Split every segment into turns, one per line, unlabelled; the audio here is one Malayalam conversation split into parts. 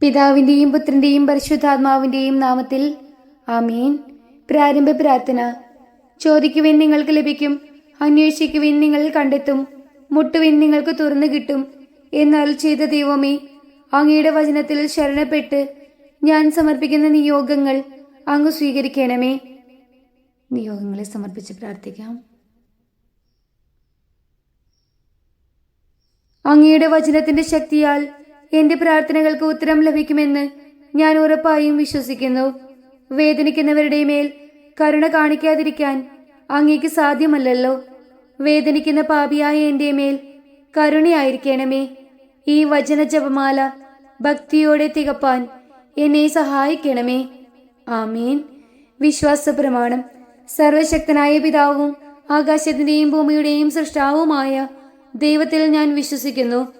പിതാവിന്റെയും പുത്രന്റെയും പരിശുദ്ധാത്മാവിന്റെയും നാമത്തിൽ ആമീൻ. പ്രാരംഭ പ്രാർത്ഥന. ചോദിക്കുവിൻ നിങ്ങൾക്ക് ലഭിക്കും അന്വേഷിക്കുവിൻ നിങ്ങൾ കണ്ടെത്തും മുട്ടുവിൻ നിങ്ങൾക്ക് തുറന്നു കിട്ടും എന്നാൽ ചെയ്ത ദൈവമേ അങ്ങയുടെ വചനത്തിൽ ശരണപ്പെട്ട് ഞാൻ സമർപ്പിക്കുന്ന നിയോഗങ്ങൾ അങ്ങ് സ്വീകരിക്കണമേ. നിയോഗങ്ങളെ സമർപ്പിച്ച് പ്രാർത്ഥിക്കാം. അങ്ങയുടെ വചനത്തിന്റെ ശക്തിയാൽ എന്റെ പ്രാർത്ഥനകൾക്ക് ഉത്തരം ലഭിക്കുമെന്ന് ഞാൻ ഉറപ്പായും വിശ്വസിക്കുന്നു. വേദനിക്കുന്നവരുടെ മേൽ കരുണ കാണിക്കാതിരിക്കാൻ അങ്ങേക്ക് സാധ്യമല്ലല്ലോ. വേദനിക്കുന്ന പാപിയായ എന്റെ മേൽ കരുണയായിരിക്കണമേ. ഈ വചന ജപമാല ഭക്തിയോടെ തികപ്പാൻ എന്നെ സഹായിക്കണമേ. ആമീൻ. വിശ്വാസ പ്രമാണം സർവശക്തനായ പിതാവും ആകാശത്തിന്റെയും ഭൂമിയുടെയും സൃഷ്ടാവുമായ ദൈവത്തിൽ ഞാൻ വിശ്വസിക്കുന്നു.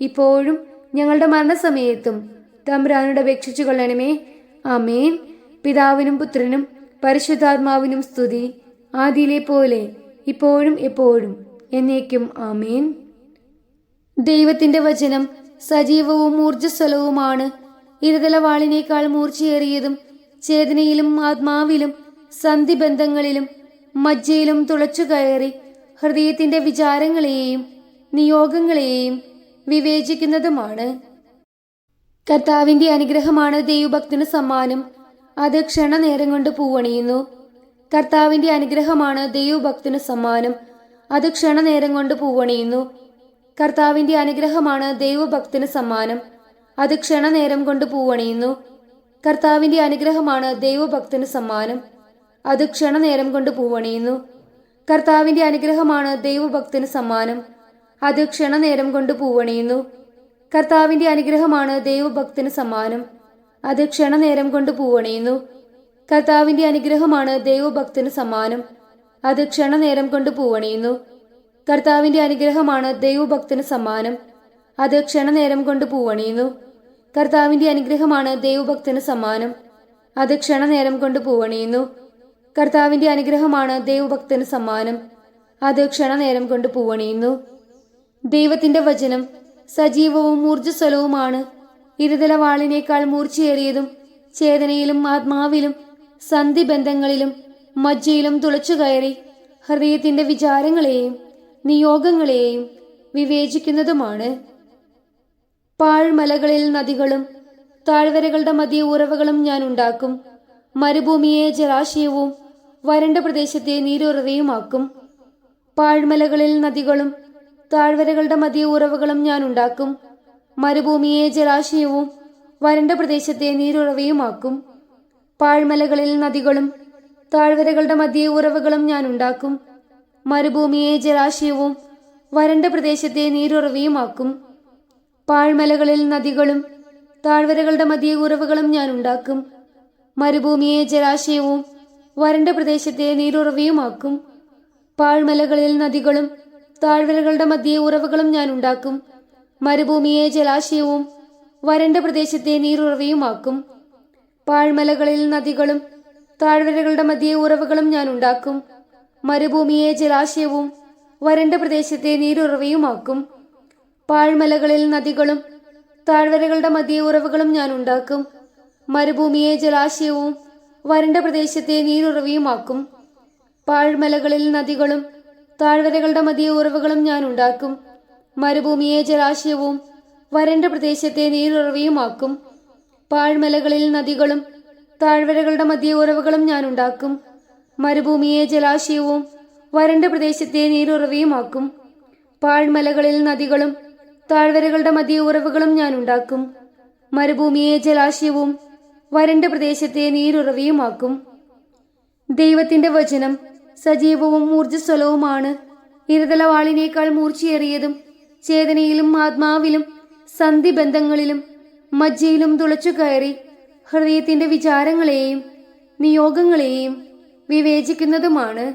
ഇപ്പോഴും ഞങ്ങളുടെ മരണസമയത്തും തമ്പ്രാനോട് അപേക്ഷിച്ചു കൊള്ളണമേ. അമേൻ പിതാവിനും പുത്രനും പരിശുദ്ധാത്മാവിനും സ്തുതി ആദിയിലെ പോലെ ഇപ്പോഴും എപ്പോഴും എന്നേക്കും ആമേൻ. ദൈവത്തിന്റെ വചനം സജീവവും ഊർജസ്വലവുമാണ്. ഇരുതലവാളിനേക്കാൾ മൂർച്ചയേറിയതും ചേതനയിലും ആത്മാവിലും സന്ധിബന്ധങ്ങളിലും മജ്ജയിലും തുളച്ചു കയറി ഹൃദയത്തിന്റെ വിചാരങ്ങളെയും നിയോഗങ്ങളെയും വിവേചിക്കുന്നതുമാണ്. കർത്താവിന്റെ അനുഗ്രഹമാണ് ദൈവഭക്തിന് സമ്മാനം. അത് ക്ഷണനേരം കൊണ്ട് പൂവണിയുന്നു. കർത്താവിന്റെ അനുഗ്രഹമാണ് ദൈവഭക്തിന് സമ്മാനം. അത് ക്ഷണനേരം കൊണ്ട് പൂവണിയുന്നു. കർത്താവിന്റെ അനുഗ്രഹമാണ് ദൈവഭക്തിന് സമ്മാനം. അത് ക്ഷണനേരം കൊണ്ട് പൂവണിയുന്നു. കർത്താവിന്റെ അനുഗ്രഹമാണ് ദൈവഭക്തിന് സമ്മാനം. അത് ക്ഷണനേരം കൊണ്ട് പൂവണിയുന്നു. കർത്താവിന്റെ അനുഗ്രഹമാണ് ദൈവഭക്തിന് സമ്മാനം. അത് ക്ഷണനേരം കൊണ്ട് പൂവണിയുന്നു. കർത്താവിന്റെ അനുഗ്രഹമാണ് ദൈവഭക്തിന് സമ്മാനം. അത് ക്ഷണനേരം കൊണ്ട് പൂവണിയുന്നു. കർത്താവിന്റെ അനുഗ്രഹമാണ് ദൈവഭക്തിന് സമ്മാനം. അത് ക്ഷണനേരം കൊണ്ട് പൂവണിയുന്നു. കർത്താവിന്റെ അനുഗ്രഹമാണ് ദൈവഭക്തിന് സമ്മാനം. അത് ക്ഷണനേരം കൊണ്ട് പൂവണിയുന്നു. കർത്താവിന്റെ അനുഗ്രഹമാണ് ദൈവഭക്തിന് സമ്മാനം. അത് ക്ഷണനേരം കൊണ്ട് പൂവണിയുന്നു. കർത്താവിന്റെ അനുഗ്രഹമാണ് ദൈവഭക്തിന് സമ്മാനം. അത് ക്ഷണനേരം കൊണ്ട് പൂവണിയുന്നു. ദൈവത്തിന്റെ വചനം സജീവവും ഊർജസ്വലവുമാണ്. ഇരുതലവാളിനേക്കാൾ മൂർച്ചയേറിയതും ചേതനയിലും ആത്മാവിലും സന്ധിബന്ധങ്ങളിലും മജ്ജയിലും തുളച്ചു കയറി ഹൃദയത്തിന്റെ വിചാരങ്ങളെയും നിയോഗങ്ങളെയും വിവേചിക്കുന്നതുമാണ്. പാഴ്മലകളിൽ നദികളും താഴ്വരകളുടെ മതിയ ഉറവകളും ഞാൻ ഉണ്ടാക്കും. മരുഭൂമിയെ ജലാശയവും വരണ്ട പ്രദേശത്തെ നീരുറവയുമാക്കും പാഴ്മലകളിൽ നദികളും താഴ്വരകളുടെ മതിയ ഉറവുകളും ഞാൻ ഉണ്ടാക്കും. മരുഭൂമിയെ ജലാശയവും വരണ്ട പ്രദേശത്തെ നീരുറവയുമാക്കും. പാഴ്മലകളിൽ നദികളും താഴ്വരകളുടെ മധ്യ ഉറവുകളും ഞാൻ ഉണ്ടാക്കും. മരുഭൂമിയെ ജലാശയവും വരണ്ട പ്രദേശത്തെ നീരുറവയുമാക്കും. പാഴ്മലകളിൽ നദികളും താഴ്വരകളുടെ മധ്യ ഉറവുകളും ഞാൻ ഉണ്ടാക്കും. മരുഭൂമിയെ ജലാശയവും വരണ്ട പ്രദേശത്തെ നീരുറവയുമാക്കും. പാഴ്മലകളിൽ നദികളും താഴ്വരകളുടെ മധ്യേ ഉറവുകളും ഞാൻ ഉണ്ടാക്കും. മരുഭൂമിയെ ജലാശയവും വരണ്ട പ്രദേശത്തെ നീരുറവയുമാക്കും. പാഴ്മലകളിൽ നദികളും താഴ്വരകളുടെ മധ്യേ ഉറവുകളും ഞാൻ ഉണ്ടാക്കും. മരുഭൂമിയെ ജലാശയവും വരണ്ട പ്രദേശത്തെ നീരുറവയുമാക്കും. പാഴ്മലകളിൽ നദികളും താഴ്വരകളുടെ മധ്യേ ഉറവുകളും ഞാൻ ഉണ്ടാക്കും. മരുഭൂമിയെ ജലാശയവും വരണ്ട പ്രദേശത്തെ നീരുറവയുമാക്കും. പാഴ്മലകളിൽ നദികളും താഴ്വരകളുടെ മതിയ ഉറവുകളും ഞാൻ ഉണ്ടാക്കും. മരുഭൂമിയെ ജലാശയവും വരണ്ട പ്രദേശത്തെ നീരുറവയുമാക്കും. പാഴ്മലകളിൽ നദികളും താഴ്വരകളുടെ മധ്യേ ഉറവുകളും ഞാൻ ഉണ്ടാക്കും. മരുഭൂമിയെ ജലാശയവും വരണ്ട പ്രദേശത്തെ നീരുറവയുമാക്കും. പാഴ്മലകളിൽ നദികളും താഴ്വരകളുടെ മധ്യേ ഉറവുകളും ഞാൻ ഉണ്ടാക്കും. മരുഭൂമിയെ ജലാശയവും വരണ്ട പ്രദേശത്തെ നീരുറവയുമാക്കും. ദൈവത്തിന്റെ വചനം സജീവവും ഊർജസ്വലവുമാണ്. ഇരതലവാളിനേക്കാൾ മൂർച്ചയേറിയതും ചേതനയിലും ആത്മാവിലും സന്ധിബന്ധങ്ങളിലും മജ്ജയിലും തുളച്ചു കയറി ഹൃദയത്തിന്റെ വിചാരങ്ങളെയും നിയോഗങ്ങളെയും വിവേചിക്കുന്നതുമാണ്.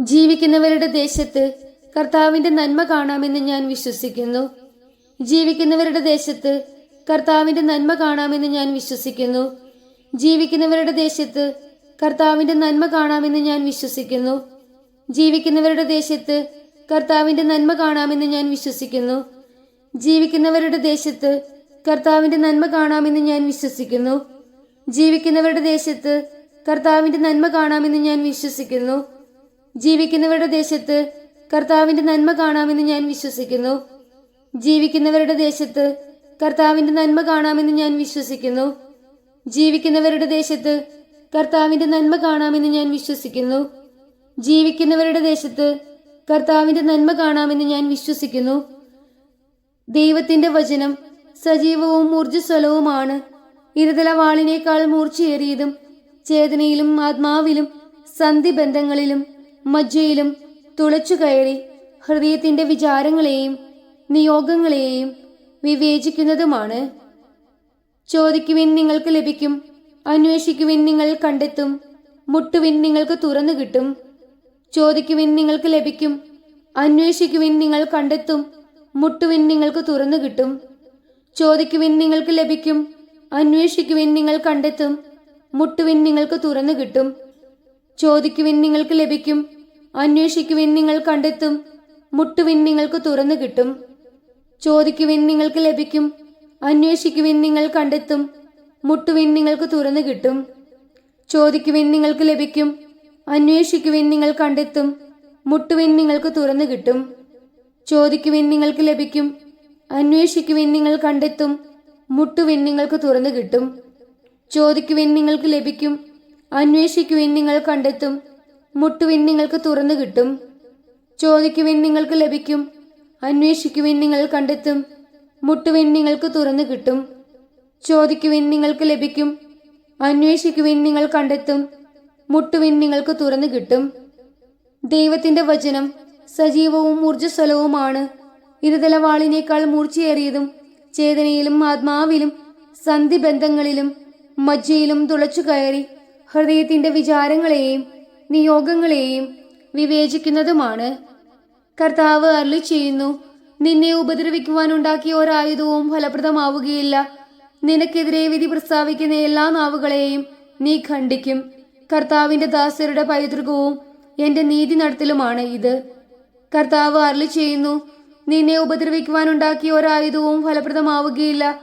ജീവിക്കുന്നവരുടെ ദേശത്ത് കർത്താവിന്റെ നന്മ കാണാമെന്ന് ഞാൻ വിശ്വസിക്കുന്നു. ജീവിക്കുന്നവരുടെ ദേശത്ത് കർത്താവിന്റെ നന്മ കാണാമെന്ന് ഞാൻ വിശ്വസിക്കുന്നു. ജീവിക്കുന്നവരുടെ ദേശത്ത് കർത്താവിന്റെ നന്മ കാണാമെന്ന് ഞാൻ വിശ്വസിക്കുന്നു. ജീവിക്കുന്നവരുടെ ദേശത്ത് കർത്താവിന്റെ നന്മ കാണാമെന്ന് ഞാൻ വിശ്വസിക്കുന്നു. ജീവിക്കുന്നവരുടെ ദേശത്ത് കർത്താവിന്റെ നന്മ കാണാമെന്ന് ഞാൻ വിശ്വസിക്കുന്നു. ജീവിക്കുന്നവരുടെ ദേശത്ത് കർത്താവിന്റെ നന്മ കാണാമെന്ന് ഞാൻ വിശ്വസിക്കുന്നു. ജീവിക്കുന്നവരുടെ ദേശത്ത് കർത്താവിന്റെ നന്മ കാണാമെന്ന് ഞാൻ വിശ്വസിക്കുന്നു. ജീവിക്കുന്നവരുടെ ദേശത്ത് കർത്താവിന്റെ നന്മ കാണാമെന്ന് ഞാൻ വിശ്വസിക്കുന്നു. ജീവിക്കുന്നവരുടെ ദേശത്ത് കർത്താവിന്റെ നന്മ കാണാമെന്ന് ഞാൻ വിശ്വസിക്കുന്നു. ജീവിക്കുന്നവരുടെ ദേശത്ത് കർത്താവിന്റെ നന്മ കാണാമെന്ന് ഞാൻ വിശ്വസിക്കുന്നു. ദൈവത്തിന്റെ വചനം സജീവവും ഊർജസ്വലവുമാണ്. ഇരുതല വാളിനേക്കാൾ മൂർച്ചയേറിയതും ചേതനയിലും ആത്മാവിലും സന്ധിബന്ധങ്ങളിലും മജ്ജയിലും തുളച്ചു കയറി ഹൃദയത്തിന്റെ വിചാരങ്ങളെയും നിയോഗങ്ങളെയും വിവേചിക്കുന്നതുമാണ്. ചോദിക്കുവിൻ നിങ്ങൾക്ക് ലഭിക്കും. അന്വേഷിക്കുവിൻ നിങ്ങൾ കണ്ടെത്തും. മുട്ടുവിൻ നിങ്ങൾക്ക് തുറന്നു കിട്ടും. ചോദിക്കുവിൻ നിങ്ങൾക്ക് ലഭിക്കും. അന്വേഷിക്കുവിൻ നിങ്ങൾ കണ്ടെത്തും. മുട്ടുവിൻ നിങ്ങൾക്ക് തുറന്നു കിട്ടും. ചോദിക്കുവിൻ നിങ്ങൾക്ക് ലഭിക്കും. അന്വേഷിക്കുവിൻ നിങ്ങൾ കണ്ടെത്തും. മുട്ടുവിൻ നിങ്ങൾക്ക് തുറന്നു കിട്ടും. ചോദിക്കുവിൻ നിങ്ങൾക്ക് ലഭിക്കും. അന്വേഷിക്കുവിൻ നിങ്ങൾ കണ്ടെത്തും. മുട്ടുവിൻ നിങ്ങൾക്ക് തുറന്നു കിട്ടും. ചോദിക്കുവിൻ നിങ്ങൾക്ക് ലഭിക്കും. അന്വേഷിക്കുവിൻ നിങ്ങൾ കണ്ടെത്തും. മുട്ടുവിൻ നിങ്ങൾക്ക് തുറന്നു കിട്ടും. ചോദിക്കുവിൻ നിങ്ങൾക്ക് ലഭിക്കും. അന്വേഷിക്കുവിൻ നിങ്ങൾ കണ്ടെത്തും. മുട്ടുവിൻ നിങ്ങൾക്ക് തുറന്നു കിട്ടും. ചോദിക്കുവിൻ നിങ്ങൾക്ക് ലഭിക്കും. അന്വേഷിക്കുവിൻ നിങ്ങൾ കണ്ടെത്തും. മുട്ടുവിൻ നിങ്ങൾക്ക് തുറന്നു കിട്ടും. ചോദിക്കുവിൻ നിങ്ങൾക്ക് ലഭിക്കും. അന്വേഷിക്കുവിൻ നിങ്ങൾ കണ്ടെത്തും. മുട്ടുവിൻ നിങ്ങൾക്ക് തുറന്നു കിട്ടും. ചോദിക്കുവിൻ നിങ്ങൾക്ക് ലഭിക്കും. അന്വേഷിക്കുവിൻ നിങ്ങൾ കണ്ടെത്തും. മുട്ടുവിൻ നിങ്ങൾക്ക് തുറന്നു കിട്ടും. ചോദിക്കുവിൻ നിങ്ങൾക്ക് ലഭിക്കും. അന്വേഷിക്കുവിൻ നിങ്ങൾ കണ്ടെത്തും. മുട്ടുവിൻ നിങ്ങൾക്ക് തുറന്നു കിട്ടും. ദൈവത്തിന്റെ വചനം സജീവവും ഊർജസ്വലവുമാണ്. ഇരുതലവാളിനേക്കാൾ മൂർച്ചയേറിയതും ചേതനയിലും ആത്മാവിലും സന്ധിബന്ധങ്ങളിലും മജ്ജയിലും തുളച്ചു കയറി ഹൃദയത്തിന്റെ വിചാരങ്ങളെയും നിയോഗങ്ങളെയും വിവേചിക്കുന്നതുമാണ്. കർത്താവ് അരുളി ചെയ്യുന്നു നിന്നെ ഉപദ്രവിക്കുവാനുണ്ടാക്കിയ ഒരായുധവും ഫലപ്രദമാവുകയില്ല. നിനക്കെതിരെ വിധി പ്രസ്താവിക്കുന്ന എല്ലാ നാവുകളെയും നീ ഖണ്ഡിക്കും. കർത്താവിന്റെ ദാസരുടെ പൈതൃകവും എന്റെ നീതി നടത്തലുമാണ് ഇത്. കർത്താവ് അരളി ചെയ്യുന്നു നിന്നെ ഉപദ്രവിക്കുവാനുണ്ടാക്കിയ ഒരായുധവും ഫലപ്രദമാവുകയില്ല.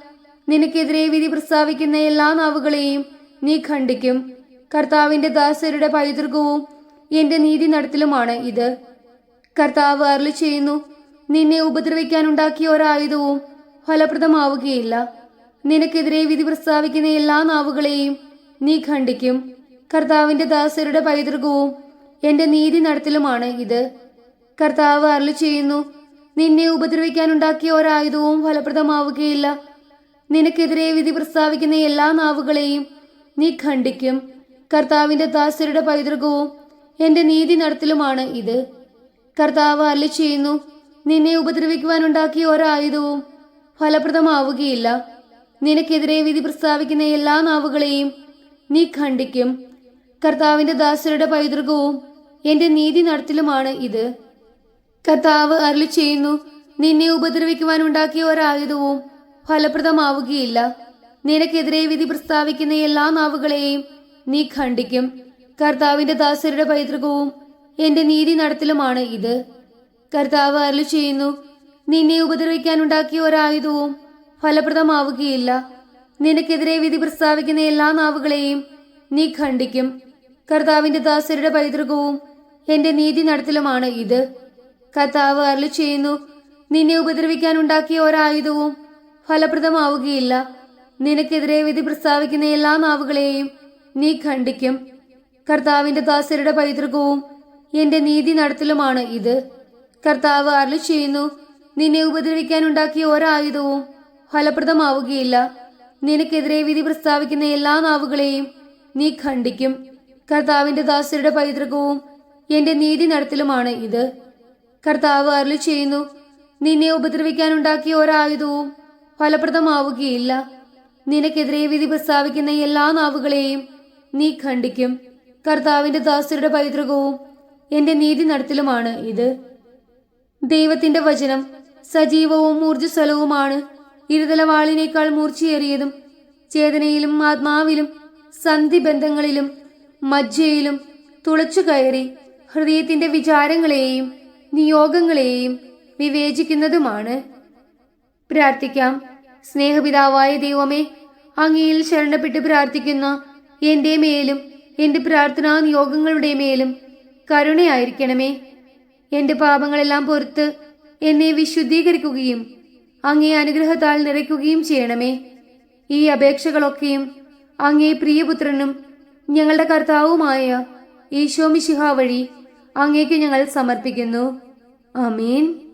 നിനക്കെതിരെ വിധി പ്രസ്താവിക്കുന്ന എല്ലാ നാവുകളെയും നീ ഖണ്ഡിക്കും. കർത്താവിന്റെ ദാസരുടെ പൈതൃകവും എന്റെ നീതി നടത്തലുമാണ് ഇത്. കർത്താവ് അരളി ചെയ്യുന്നു നിന്നെ ഉപദ്രവിക്കാനുണ്ടാക്കിയ ഒരായുധവും ഫലപ്രദമാവുകയില്ല. നിനക്കെതിരെ വിധി പ്രസ്താവിക്കുന്ന എല്ലാ നാവുകളെയും നീ ഖണ്ഡിക്കും. കർത്താവിന്റെ ദാസരുടെ പൈതൃകവും എന്റെ നീതി നടത്തലുമാണ് ഇത്. കർത്താവ് അരളി ചെയ്യുന്നു നിന്നെ ഉപദ്രവിക്കാനുണ്ടാക്കിയ ഒരായുധവും ഫലപ്രദമാവുകയില്ല. നിനക്കെതിരെ വിധി പ്രസ്താവിക്കുന്ന എല്ലാ നാവുകളെയും നീ ഖണ്ഡിക്കും. കർത്താവിന്റെ ദാസരുടെ പൈതൃകവും എന്റെ നീതി നടത്തലുമാണ് ഇത്. കർത്താവ് അരളി ചെയ്യുന്നു നിന്നെ ഉപദ്രവിക്കുവാനുണ്ടാക്കിയ ഒരായുധവും ഫലപ്രദമാവുകയില്ല. നിനക്കെതിരെ വിധി പ്രസ്താവിക്കുന്ന എല്ലാ നാവുകളെയും നീ ഖണ്ഡിക്കും. കർത്താവിന്റെ ദാസരുടെ പൈതൃകവും എന്റെ നീതി നടത്തിലുമാണ് ഇത്. കർത്താവ് അരുളി ചെയ്യുന്നു നിന്നെ ഉപദ്രവിക്കുവാനുണ്ടാക്കിയ ഒരായുധവും ഫലപ്രദമാവുകയില്ല. നിനക്കെതിരെ വിധി പ്രസ്താവിക്കുന്ന എല്ലാ നാവുകളെയും നീ ഖണ്ഡിക്കും. കർത്താവിന്റെ ദാസരുടെ പൈതൃകവും എന്റെ നീതി നടത്തിലുമാണ് ഇത്. കർത്താവ് അരുളി ചെയ്യുന്നു നിന്നെ ഉപദ്രവിക്കാനുണ്ടാക്കിയ ഒരായുധവും ഫലപ്രദമാവുകയില്ല. നിനക്കെതിരെ വിധി പ്രസ്താവിക്കുന്ന എല്ലാ നാവുകളെയും നീ ഖണ്ഡിക്കും. കർത്താവിന്റെ ദാസരുടെ പൈതൃകവും എന്റെ നീതി നടത്തലുമാണ് ഇത്. കർത്താവ് അരളി ചെയ്യുന്നു നിന്നെ ഉപദ്രവിക്കാനുണ്ടാക്കിയ ഒരായുധവും ഫലപ്രദമാവുകയില്ല. നിനക്കെതിരെ വിധി പ്രസ്താവിക്കുന്ന എല്ലാ നാവുകളെയും നീ ഖണ്ഡിക്കും. കർത്താവിന്റെ ദാസരുടെ പൈതൃകവും എന്റെ നീതി നടത്തലുമാണ് ഇത്. കർത്താവ് അരളി ചെയ്യുന്നു നിന്നെ ഉപദ്രവിക്കാനുണ്ടാക്കിയ ഒരായുധവും ഫലപ്രദമാവുകയില്ല. നിനക്കെതിരെ വിധി പ്രസ്താവിക്കുന്ന എല്ലാ നാവുകളെയും നീ ഖണ്ഡിക്കും. കർത്താവിന്റെ ദാസരുടെ പൈതൃകവും എന്റെ നീതി നടത്തലുമാണ് ഇത്. കർത്താവ് അരുളി ചെയ്യുന്നു നിന്നെ ഉപദ്രവിക്കാനുണ്ടാക്കിയ ഒരായുധവും ഫലപ്രദമാവുകയില്ല. നിനക്കെതിരെ വിധി പ്രസ്താവിക്കുന്ന എല്ലാ നാവുകളെയും നീ ഖണ്ഡിക്കും. കർത്താവിന്റെ ദാസരുടെ പൈതൃകവും എന്റെ നീതി നടത്തലുമാണ് ഇത്. ദൈവത്തിന്റെ വചനം സജീവവും ഊർജസ്വലവുമാണ്. ഇരുതലവാളിനേക്കാൾ മൂർച്ചയേറിയതും ചേതനയിലും ആത്മാവിലും സന്ധിബന്ധങ്ങളിലും മജ്ജയിലും തുളച്ചു കയറി ഹൃദയത്തിന്റെ വിചാരങ്ങളെയും നിയോഗങ്ങളെയും വിവേചിക്കുന്നതുമാണ്. പ്രാർത്ഥിക്കാം. സ്നേഹപിതാവായ ദൈവമേ അങ്ങയിൽ ശരണപ്പെട്ട് പ്രാർത്ഥിക്കുന്ന എന്റെ മേലും എന്റെ പ്രാർത്ഥനാ നിയോഗങ്ങളുടെ മേലും കരുണയായിരിക്കണമേ. എന്റെ പാപങ്ങളെല്ലാം പൊറത്ത് എന്നെ വിശുദ്ധീകരിക്കുകയും അങ്ങേ അനുഗ്രഹത്താൽ നിറയ്ക്കുകയും ചെയ്യണമേ. ഈ അപേക്ഷകളൊക്കെയും അങ്ങേ പ്രിയപുത്രനും ഞങ്ങളുടെ കർത്താവുമായ ഈശോമിശിഹ വഴി അങ്ങേക്ക് ഞങ്ങൾ സമർപ്പിക്കുന്നു. ആമീൻ.